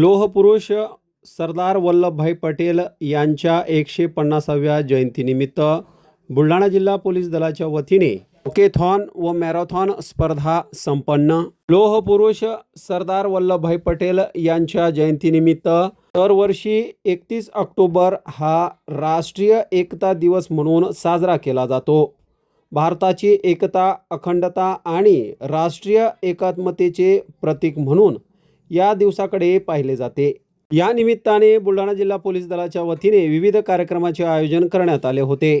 लोहपुरुष सरदार वल्लभभाई पटेल यांच्या एकशे पन्नासाव्या जयंतीनिमित्त बुलढाणा जिल्हा पोलीस दलाच्या वतीने ओकेथॉन व मॅरेथॉन स्पर्धा संपन्न. लोहपुरुष सरदार वल्लभभाई पटेल यांच्या जयंतीनिमित्त दरवर्षी एकतीस ऑक्टोबर हा राष्ट्रीय एकता दिवस म्हणून साजरा केला जातो. भारताची एकता अखंडता आणि राष्ट्रीय एकात्मतेचे प्रतीक म्हणून या दिवसाकडे पाहिले जाते. या निमित्ताने बुलढाणा जिल्हा पोलीस दलाच्या वतीने विविध कार्यक्रमाचे आयोजन करण्यात आले होते.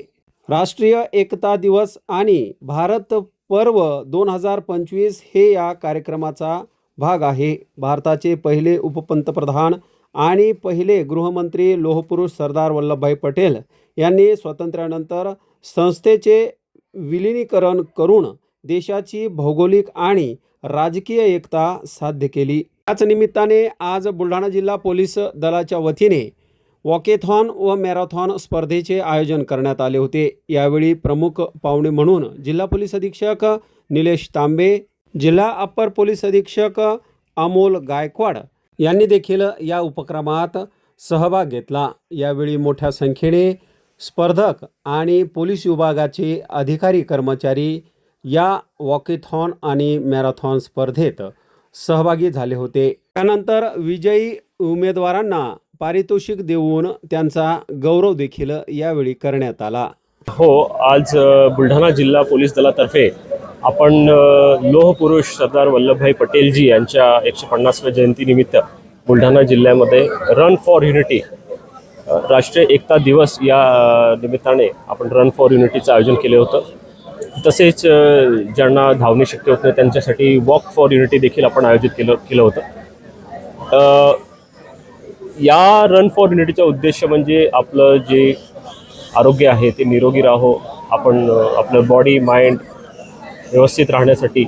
राष्ट्रीय एकता दिवस आणि भारत पर्व दोन हजार पंचवीस हे या कार्यक्रमाचा भाग आहे. भारताचे पहिले उपपंतप्रधान आणि पहिले गृहमंत्री लोहपुरुष सरदार वल्लभभाई पटेल यांनी स्वातंत्र्यानंतर संस्थेचे विलिनीकरण करून देशाची भौगोलिक आणि राजकीय एकता साध्य केली. याच निमित्ताने आज बुलढाणा जिल्हा पोलीस दलाच्या वतीने वॉकेथॉन व मॅरेथॉन स्पर्धेचे आयोजन करण्यात आले होते. यावेळी प्रमुख पाहुणे म्हणून जिल्हा पोलीस अधीक्षक निलेश तांबे जिल्हा अप्पर पोलीस अधीक्षक अमोल गायकवाड यांनी देखील या उपक्रमात सहभाग घेतला. यावेळी मोठ्या संख्येने स्पर्धक आणि पोलीस विभागाचे अधिकारी कर्मचारी या वॉकेथॉन आणि मॅरेथॉन स्पर्धेत सहभागी झाले होते. त्यानंतर विजयी उमेदवारांना पारितोषिक देऊन त्यांचा गौरव देखील यावेळी करण्यात आला. हो आज बुलढाणा जिल्हा पोलीस दलातर्फे आपण लोहपुरुष सरदार वल्लभभाई पटेलजी यांच्या एकशे पन्नासव्या जयंतीनिमित्त बुलढाणा जिल्ह्यामध्ये रन फॉर युनिटी राष्ट्रीय एकता दिवस या निमित्ताने आपण रन फॉर युनिटीचं आयोजन केलं होतं. तसेच ज्यांना धावणे शक्य होत नाही त्यांच्यासाठी वॉक फॉर युनिटी देखील आपण आयोजित केलं केलं होतं. या रन फॉर युनिटीचा उद्देश म्हणजे आपलं जे आरोग्य आहे ते निरोगी राहो. आपण आपलं बॉडी माइंड व्यवस्थित राहण्यासाठी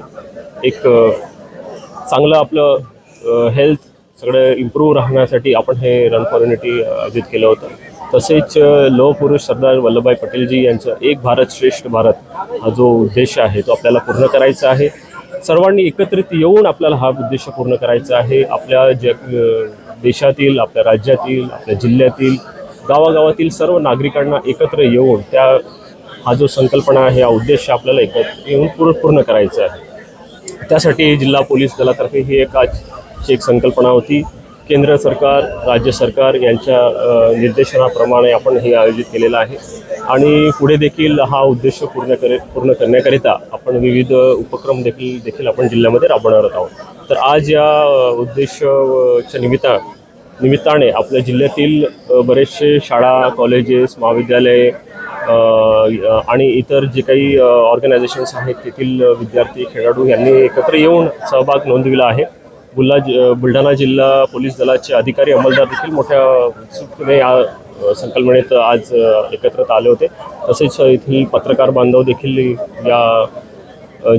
एक चांगलं आपलं हेल्थ सगळं इम्प्रूव्ह राहण्यासाठी आपण हे रन फॉर युनिटी आयोजित केलं होतं. तसेच अ, लोहपुरुष सरदार वल्लभभाई पटेलजी यांचं एक भारत श्रेष्ठ भारत हा जो उद्देश आहे तो आपल्याला पूर्ण करायचा आहे. सर्वांनी एकत्रित येऊन आपल्याला हा उद्देश पूर्ण करायचा आहे. आपल्या जग देशातील आपल्या राज्यातील आपल्या जिल्ह्यातील गावागावातील सर्व नागरिकांना एकत्र येऊन त्या हा जो संकल्पना आहे हा उद्देश आपल्याला एकत्र येऊन पूर्ण पूर्ण करायचा आहे. त्यासाठी जिल्हा पोलीस दलातर्फे ही एक आजची एक संकल्पना होती. केंद्र सरकार राज्य सरकार यांच्या निर्देशनाप्रमाणे आपण हे आयोजित केलेलं आहे. आणि पुढे देखील हा उद्देश पूर्ण करे पूर्ण करण्याकरिता आपण विविध उपक्रम देखील देखील आपण जिल्ह्यामध्ये राबवणार आहोत. तर आज या उद्देशच्या उद्देशाच्या निमित्ता निमित्ताने आपल्या जिल्ह्यातील बरेचसे शाळा कॉलेजेस महाविद्यालय आणि इतर जे काही ऑर्गनायझेशन्स आहेत तेथील विद्यार्थी खेळाडू यांनी एकत्र येऊन सहभाग नोंदविला आहे. बुल्ला जि- बुलढाणा जिल्हा पोलीस दलाचे अधिकारी अंमलदार देखील मोठ्या उत्सुकतेने या संकल्पनेत आज एकत्रित आले होते. तसेच येथील पत्रकार बांधव देखील या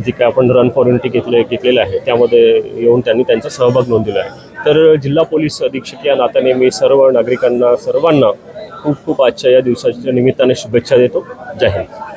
जे काय आपण रन फॉर युनिटी घेतले घेतलेले आहे त्यामध्ये येऊन त्यांनी त्यांचा सहभाग नोंदवला आहे. तर जिल्हा पोलीस अधीक्षक या नात्याने मी सर्व नागरिकांना सर्वांना खूप खूप आजच्या या दिवसाच्या निमित्ताने शुभेच्छा देतो. जय हिंद.